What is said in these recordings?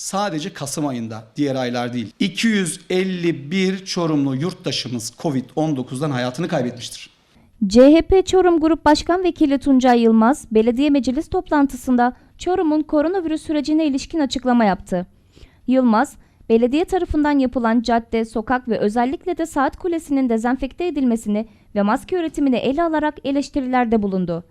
sadece Kasım ayında, diğer aylar değil. 251 Çorumlu yurttaşımız Covid-19'dan hayatını kaybetmiştir. CHP Çorum Grup Başkan Vekili Tuncay Yılmaz, belediye meclis toplantısında Çorum'un koronavirüs sürecine ilişkin açıklama yaptı. Yılmaz, belediye tarafından yapılan cadde, sokak ve özellikle de saat kulesinin dezenfekte edilmesini ve maske üretimini ele alarak eleştirilerde bulundu.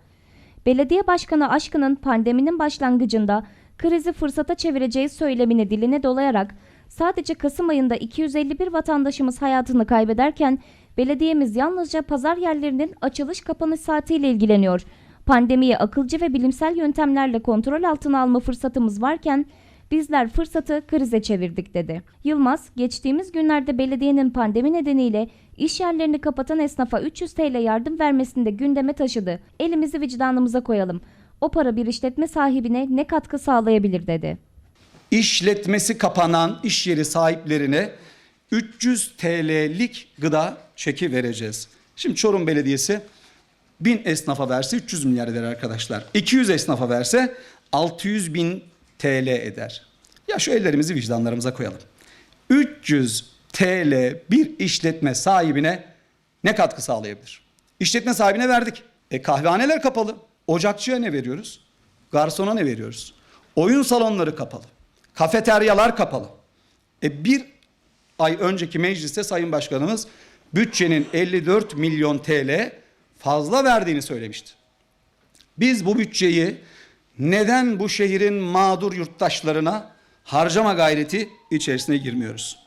Belediye Başkanı Aşkın'ın pandeminin başlangıcında krizi fırsata çevireceği söylemini diline dolayarak sadece Kasım ayında 251 vatandaşımız hayatını kaybederken belediyemiz yalnızca pazar yerlerinin açılış kapanış saatiyle ilgileniyor. Pandemiyi akılcı ve bilimsel yöntemlerle kontrol altına alma fırsatımız varken bizler fırsatı krize çevirdik dedi. Yılmaz, geçtiğimiz günlerde belediyenin pandemi nedeniyle iş yerlerini kapatan esnafa 300 TL yardım vermesini de gündeme taşıdı. Elimizi vicdanımıza koyalım. O para bir işletme sahibine ne katkı sağlayabilir dedi. İşletmesi kapanan iş yeri sahiplerine 300 TL'lik gıda çeki vereceğiz. Şimdi Çorum Belediyesi 1000 esnafa verse 300 milyar eder arkadaşlar. 200 esnafa verse 600 bin TL eder. Ya şu ellerimizi vicdanlarımıza koyalım. 300 TL bir işletme sahibine ne katkı sağlayabilir? İşletme sahibine verdik. E kahvehaneler kapalı. Ocakçıya ne veriyoruz? Garsona ne veriyoruz? Oyun salonları kapalı. Kafeteryalar kapalı. E bir ay önceki mecliste Sayın Başkanımız bütçenin 54 milyon TL fazla verdiğini söylemişti. Biz bu bütçeyi neden bu şehrin mağdur yurttaşlarına harcama gayreti içerisine girmiyoruz?